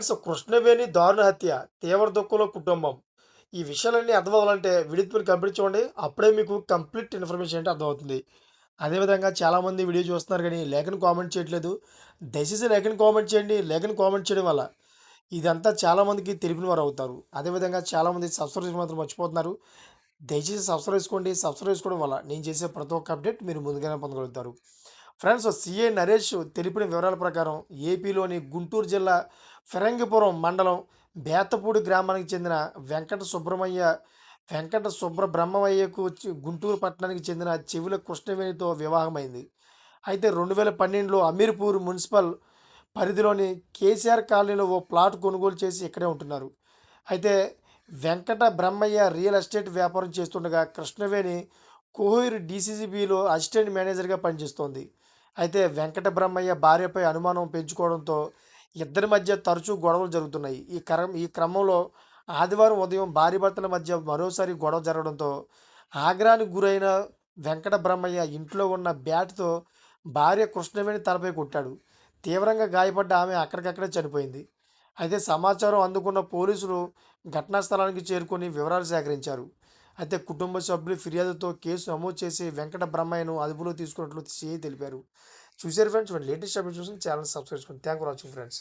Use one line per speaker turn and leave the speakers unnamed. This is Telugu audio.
ఫ్రెండ్స్ కృష్ణవేణి దారుణ హత్య తీవ్ర దుఃఖంలో కుటుంబం. ఈ విషయాలన్నీ అర్థం అవ్వాలంటే కంప్లీట్ చూడండి అప్పుడే మీకు కంప్లీట్ ఇన్ఫర్మేషన్ అంటే అర్థమవుతుంది. అదేవిధంగా చాలామంది వీడియో చూస్తున్నారు కానీ లేఖను కామెంట్ చేయట్లేదు. దయచేసి లేఖను కామెంట్ చేయండి. లేఖను కామెంట్ చేయడం వల్ల ఇదంతా చాలామందికి తెలిపిన వారు అవుతారు. అదేవిధంగా చాలామంది సబ్స్క్రైబ్ మాత్రం మర్చిపోతున్నారు. దయచేసి సబ్స్క్రైబ్ చేసుకోండి. సబ్స్క్రైబ్ చేసుకోవడం వల్ల నేను చేసే ప్రతి ఒక్క అప్డేట్ మీరు ముందుగానే పొందగలుగుతారు. ఫ్రెండ్స్ సీఏ నరేష్ తెలిపిన వివరాల ప్రకారం ఏపీలోని గుంటూరు జిల్లా ఫిరంగిపురం మండలం బేతపూడి గ్రామానికి చెందిన వెంకట సుబ్రహ్మయ్య వెంకట సుబ్ర బ్రహ్మయ్యకు గుంటూరు పట్టణానికి చెందిన చెవుల కృష్ణవేణితో వివాహమైంది. అయితే రెండు వేల పన్నెండులో అమీర్పూర్ మున్సిపల్ పరిధిలోని కేసీఆర్ కాలనీలో ఓ ప్లాట్ కొనుగోలు చేసి ఇక్కడే ఉంటున్నారు. అయితే వెంకట బ్రహ్మయ్య రియల్ ఎస్టేట్ వ్యాపారం చేస్తుండగా కృష్ణవేణి కోహూరు డీసీసీబీలో అసిస్టెంట్ మేనేజర్గా పనిచేస్తోంది. అయితే వెంకట బ్రహ్మయ్య భార్యపై అనుమానం పెంచుకోవడంతో ఇద్దరి మధ్య తరచూ గొడవలు జరుగుతున్నాయి. ఈ క్రమం ఈ క్రమంలో ఆదివారం ఉదయం భార్య భర్తల మధ్య మరోసారి గొడవ జరగడంతో ఆగ్రానికి గురైన వెంకట బ్రహ్మయ్య ఇంట్లో ఉన్న బ్యాట్తో భార్య కృష్ణవేణి తలపై కొట్టాడు. తీవ్రంగా గాయపడ్డ ఆమె అక్కడికక్కడే చనిపోయింది. అయితే సమాచారం అందుకున్న పోలీసులు ఘటనా స్థలానికి చేరుకొని వివరాలు సేకరించారు. అయితే కుటుంబ సభ్యులు ఫిర్యాదుతో కేసు నమోదు చేసి వెంకట బ్రహ్మయ్యను అదుపులో తీసుకున్నట్లు సిఐ తెలిపారు. చూసారు ఫ్రెండ్స్ లేటెస్ట్ అప్డేట్స్ చూసి ఛానల్ సబ్స్క్రైబ్ చేసుకోండి థ్యాంక్ ఫర్ వాచింగ్ ఫ్రెండ్స్